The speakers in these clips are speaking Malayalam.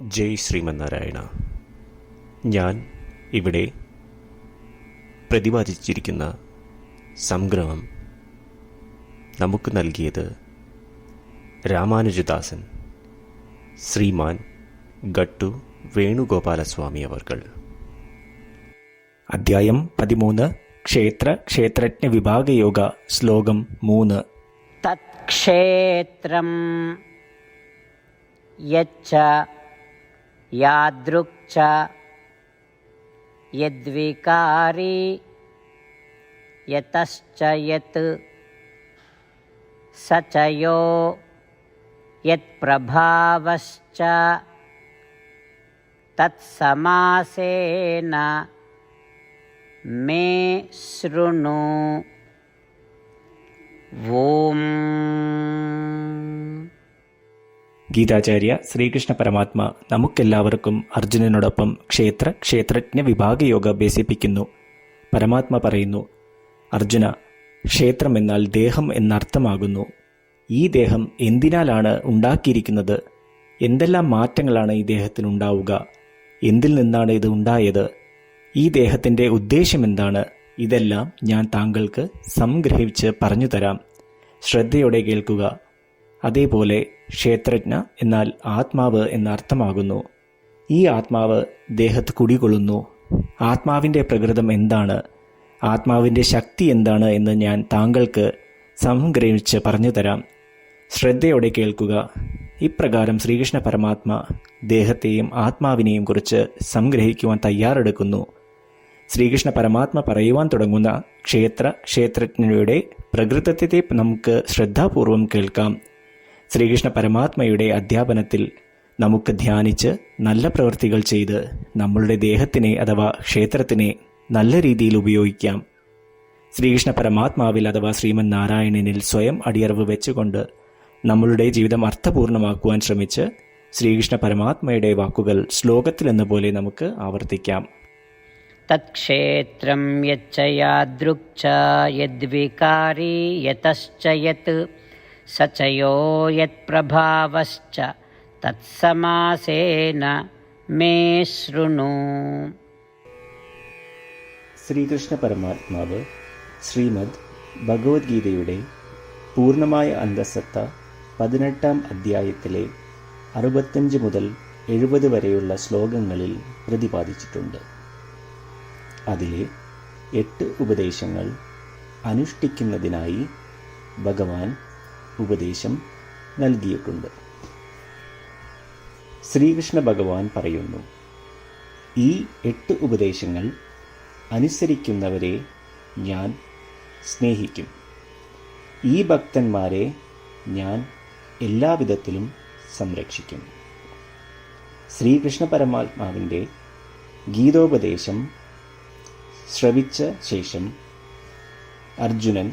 ജയ് ശ്രീമന്നാരായണ. ഞാൻ ഇവിടെ പ്രതിപാദിച്ചിരിക്കുന്ന സംഗ്രഹം നമുക്ക് നൽകിയത് രാമാനുജദാസൻ ശ്രീമാൻ ഗട്ടു വേണുഗോപാലസ്വാമി അവർകൾ. അധ്യായം പതിമൂന്ന് ക്ഷേത്ര ക്ഷേത്രജ്ഞ വിഭാഗയോഗ ശ്ലോകം മൂന്ന്. തത്ക്ഷേത്രം യച്ച यादृक् यद्विकारी यतश्च यत् स च यत्प्रभावश्च। तत्समासेन मे शृणु। ഗീതാചാര്യ ശ്രീകൃഷ്ണ പരമാത്മ നമുക്കെല്ലാവർക്കും അർജുനനോടൊപ്പം ക്ഷേത്ര ക്ഷേത്രജ്ഞ വിഭാഗയോഗ അഭ്യസിപ്പിക്കുന്നു. പരമാത്മ പറയുന്നു അർജുന ക്ഷേത്രം എന്നാൽ ദേഹം എന്നർത്ഥമാകുന്നു. ഈ ദേഹം എന്തിനാലാണ് ഉണ്ടാക്കിയിരിക്കുന്നത്? എന്തെല്ലാം മാറ്റങ്ങളാണ് ഈ ദേഹത്തിനുണ്ടാവുക? എന്തിൽ നിന്നാണ് ഇത് ഉണ്ടായത്? ഈ ദേഹത്തിന്റെ ഉദ്ദേശം എന്താണ്? ഇതെല്ലാം ഞാൻ താങ്കൾക്ക് സംഗ്രഹിച്ച് പറഞ്ഞു തരാം. ശ്രദ്ധയോടെ കേൾക്കുക. അതേപോലെ ക്ഷേത്രജ്ഞ എന്നാൽ ആത്മാവ് എന്ന അർത്ഥമാകുന്നു ഈ ആത്മാവ് ദേഹത്ത് കുടികൊള്ളുന്നു. ആത്മാവിന്റെ പ്രകൃതം എന്താണ്? ആത്മാവിന്റെ ശക്തി എന്താണ് എന്ന് ഞാൻ താങ്കൾക്ക് സംഗ്രഹിച്ച് പറഞ്ഞു തരാം ശ്രദ്ധയോടെ കേൾക്കുക. ഇപ്രകാരം ശ്രീകൃഷ്ണ പരമാത്മ ദേഹത്തെയും ആത്മാവിനെയും കുറിച്ച് സംഗ്രഹിക്കുവാൻ തയ്യാറെടുക്കുന്നു. ശ്രീകൃഷ്ണ പരമാത്മ പറയുവാൻ തുടങ്ങുന്ന ക്ഷേത്ര ക്ഷേത്രജ്ഞയുടെ പ്രകൃതത്തെ നമുക്ക് ശ്രദ്ധാപൂർവം കേൾക്കാം. ശ്രീകൃഷ്ണ പരമാത്മയുടെ അധ്യാപനത്തിൽ നമുക്ക് ധ്യാനിച്ച് നല്ല പ്രവൃത്തികൾ ചെയ്ത് നമ്മളുടെ ദേഹത്തിനെ അഥവാ ക്ഷേത്രത്തിനെ നല്ല രീതിയിൽ ഉപയോഗിക്കാം. ശ്രീകൃഷ്ണ പരമാത്മാവിൽ അഥവാ ശ്രീമൻ നാരായണനിൽ സ്വയം അടിയറവ് വെച്ചുകൊണ്ട് നമ്മളുടെ ജീവിതം അർത്ഥപൂർണമാക്കുവാൻ ശ്രമിച്ച് ശ്രീകൃഷ്ണ പരമാത്മയുടെ വാക്കുകൾ ശ്ലോകത്തിൽ എന്ന പോലെ നമുക്ക് ആവർത്തിക്കാം. തത്ക്ഷേത്രം യച്ച യാദൃക്ച യദ്വികാരി യതശ്ച യോ യത്പ്രഭാവശ്ച തത്സമാസേന മേ ശൃണു ശ്രീകൃഷ്ണ പരമാത്മാവ് ശ്രീമദ് ഭഗവത്ഗീതയുടെ പൂർണമായ അന്തസത്ത പതിനെട്ടാം അധ്യായത്തിലെ അറുപത്തഞ്ച് മുതൽ എഴുപത് വരെയുള്ള ശ്ലോകങ്ങളിൽ പ്രതിപാദിച്ചിട്ടുണ്ട്. അതിലെ എട്ട് ഉപദേശങ്ങൾ അനുഷ്ഠിക്കുന്നതിനായി ഭഗവാൻ ഉപദേശം നൽകിയിട്ടുണ്ട്. ശ്രീകൃഷ്ണ ഭഗവാൻ പറയുന്നു ഈ എട്ട് ഉപദേശങ്ങൾ അനുസരിക്കുന്നവരെ ഞാൻ സ്നേഹിക്കും. ഈ ഭക്തന്മാരെ ഞാൻ എല്ലാവിധത്തിലും സംരക്ഷിക്കും. ശ്രീകൃഷ്ണ പരമാത്മാവിന്റെ ഗീതോപദേശം ശ്രവിച്ച ശേഷം അർജുനൻ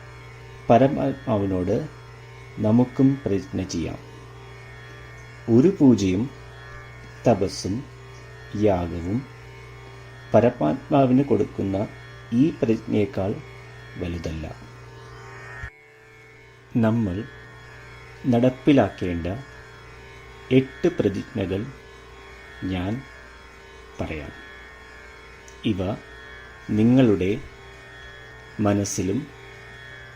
പരമാത്മാവിനോട് നമുക്കും പ്രതിജ്ഞ ചെയ്യാം. ഒരു പൂജയും തപസ്സും യാഗവും പരമാത്മാവിന് കൊടുക്കുന്ന ഈ പ്രതിജ്ഞയേക്കാൾ വലുതല്ല. നമ്മൾ നടപ്പിലാക്കേണ്ട എട്ട് പ്രതിജ്ഞകൾ ഞാൻ പറയാം. ഇവ നിങ്ങളുടെ മനസ്സിലും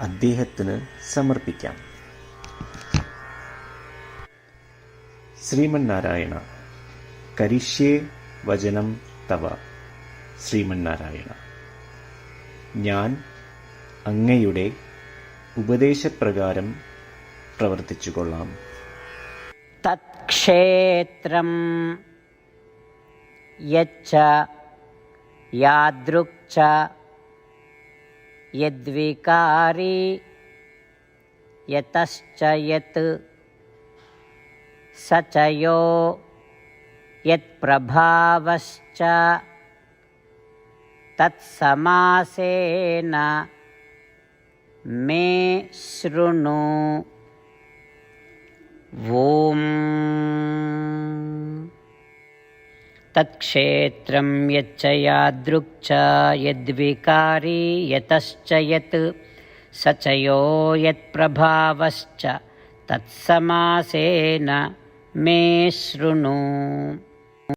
അദ്ദേഹത്തിന് സമർപ്പിക്കാം. ശ്രീമന്നാരായണ. കരിഷ്യേ വചനം തവ. ശ്രീമന്നാരായണ. ഞാൻ അങ്ങയുടെ ഉപദേശപ്രകാരം പ്രവർത്തിച്ചു കൊള്ളാം തത്ക്ഷേത്രം യച്ച യാദൃക്ച यद्विकारी यतश्च यत् स यत्प्रभावश्च तत्समासेन मे शृणु। ॐ तत्क्षेत्रं यच्च यादृक् च यद्विकारी यतश्च यत् स च यो यत्प्रभावश्च तत्समासेन मे शृणु